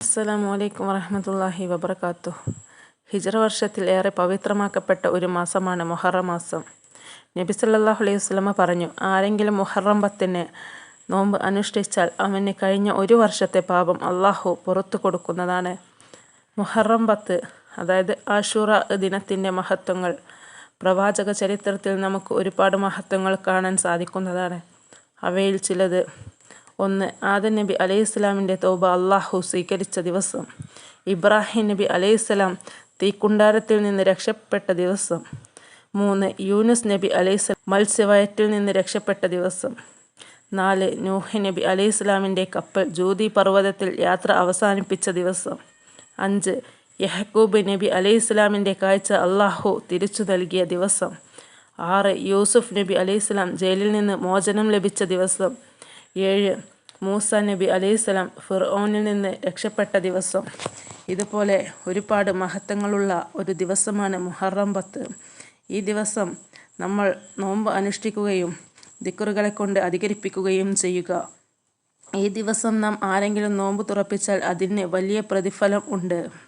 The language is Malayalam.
അസ്സലാമു അലൈക്കും വറഹമത്തല്ലാഹി വബർക്കാത്തു ഹിജറ വർഷത്തിൽ ഏറെ പവിത്രമാക്കപ്പെട്ട ഒരു മാസമാണ് മുഹറം മാസം. നബി സല്ലല്ലാഹു അലൈഹി വസ്ലമ പറഞ്ഞു ആരെങ്കിലും മുഹറം പത്തിന് നോമ്പ് അനുഷ്ഠിച്ചാൽ അവന് കഴിഞ്ഞ ഒരു വർഷത്തെ പാപം അള്ളാഹു പുറത്തു കൊടുക്കുന്നതാണ്. മുഹറം പത്ത് അതായത് ആഷൂറ ദിനത്തിന്റെ മഹത്വങ്ങൾ പ്രവാചക ചരിത്രത്തിൽ നമുക്ക് ഒരുപാട് മഹത്വങ്ങൾ കാണാൻ സാധിക്കുന്നതാണ്. അവയിൽ ചിലത് ഒന്ന് ആദൻ നബി അലൈഹി ഇസ്ലാമിന്റെ തോബ അള്ളാഹു സ്വീകരിച്ച ദിവസം. ഇബ്രാഹിം നബി അലൈഹി ഇസ്ലാം തീക്കുണ്ടാരത്തിൽ നിന്ന് രക്ഷപ്പെട്ട ദിവസം. മൂന്ന് യൂനുസ് നബി അലൈഹി സ്വലാം മത്സ്യവയറ്റിൽ നിന്ന് രക്ഷപ്പെട്ട ദിവസം. നാല് നൂഹ് നബി അലൈഹി ഇസ്ലാമിന്റെ കപ്പൽ ജ്യോതി പർവതത്തിൽ യാത്ര അവസാനിപ്പിച്ച ദിവസം. അഞ്ച് യഹക്കൂബ് നബി അലൈഹി ഇസ്ലാമിന്റെ കാഴ്ച അള്ളാഹു തിരിച്ചു നൽകിയ ദിവസം. ആറ് യൂസുഫ് നബി അലൈഹി ജയിലിൽ നിന്ന് മോചനം ലഭിച്ച ദിവസം. ഏഴ്. മൂസ നബി അലൈഹിസ്സലാം ഫിർഓനിൽ നിന്ന് രക്ഷപ്പെട്ട ദിവസം. ഇതുപോലെ ഒരുപാട് മഹത്വങ്ങളുള്ള ഒരു ദിവസമാണ് മുഹറം പത്ത്. ഈ ദിവസം നമ്മൾ നോമ്പ് അനുഷ്ഠിക്കുകയും ദിക്കറുകളെ കൊണ്ട് അധികരിപ്പിക്കുകയും ചെയ്യുക. ഈ ദിവസം നാം ആരെങ്കിലും നോമ്പ് തുറപ്പിച്ചാൽ അതിന് വലിയ പ്രതിഫലം ഉണ്ട്.